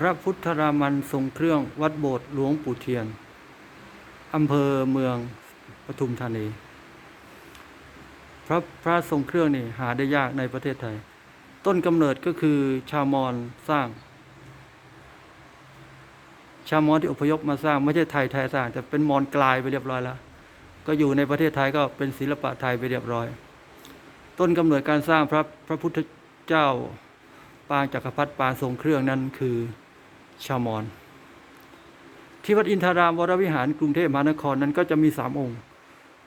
พระพุทธรามันทรงเครื่องวัดโบสถ์หลวงปู่เทียน อำเภอเมืองปทุมธานี พระพระทรงเครื่องนี่หาได้ยากในประเทศไทย ต้นกำเนิดก็คือชาวมอญสร้าง ชาวมอญที่อพยพมาสร้างไม่ใช่ไทยไทยสร้างแต่เป็นมอญกลายไปเรียบร้อยแล้ว ก็อยู่ในประเทศไทยก็เป็นศิลปะไทยไปเรียบร้อย ต้นกำเนิดการสร้างพระพระพุทธเจ้าปางจักรพรรดิปางทรงเครื่องนั้นคือ ชาวมอญที่วัดอินทารามวรวิหารกรุงเทพมหานครนั้นก็จะมีสามองค์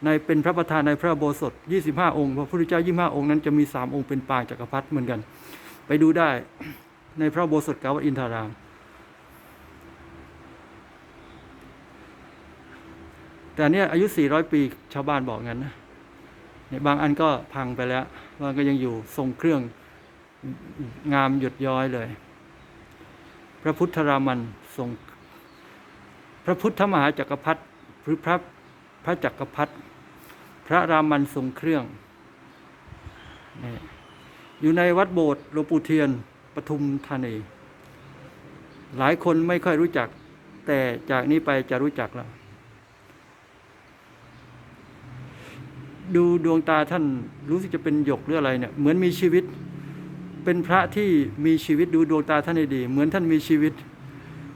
ในเป็นพระประธานในพระโบสถ 25 องค์ พระพุทธเจ้า 25 องค์นั้นจะมี 3 องค์เป็นปางจักรพรรดิเหมือนกัน ไปดูได้ในพระโบสถเก่าวัดอินทาราม แต่เนี่ยอายุ 400 ปีชาวบ้านบอกงั้นนะบางอันก็พังไปแล้วบางก็ยังอยู่ทรงเครื่องงามหยดย้อยเลย พระพุทธรามันทรงพระพุทธมหาจักรพรรดิหรือพระพระจักรพรรดิพระรามันทรงเครื่อง อยู่ในวัดโบสถ์หลวงปู่เทียนปทุมธานี หลายคนไม่ค่อยรู้จัก แต่จากนี้ไปจะรู้จักแล้ว ดูดวงตาท่านรู้สึกจะเป็นหยกหรืออะไรเนี่ย เหมือนมีชีวิต เป็นพระที่มีชีวิตดูดวงตาท่านให้ดี เหมือนท่านมีชีวิต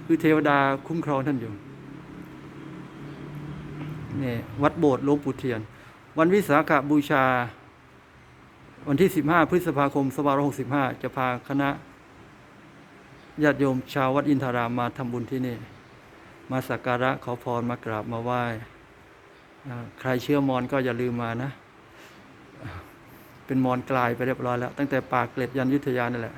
คือเทวดาคุ้มครองท่านอยู่นี่วัดโบสถ์หลวงปู่เทียน วันวิสาขบูชา วันที่ 15 พฤษภาคม2565 จะพาคณะญาติโยมชาววัดอินทารามมาทำบุญที่นี่ มาสักการะขอพรมากราบมาไหว้ ใครเชื่อมอนก็อย่าลืมมานะ เป็นมอนกลายไปเรียบร้อยแล้ว ตั้งแต่ปากเกร็ดยันยุทธยานั่นแหละ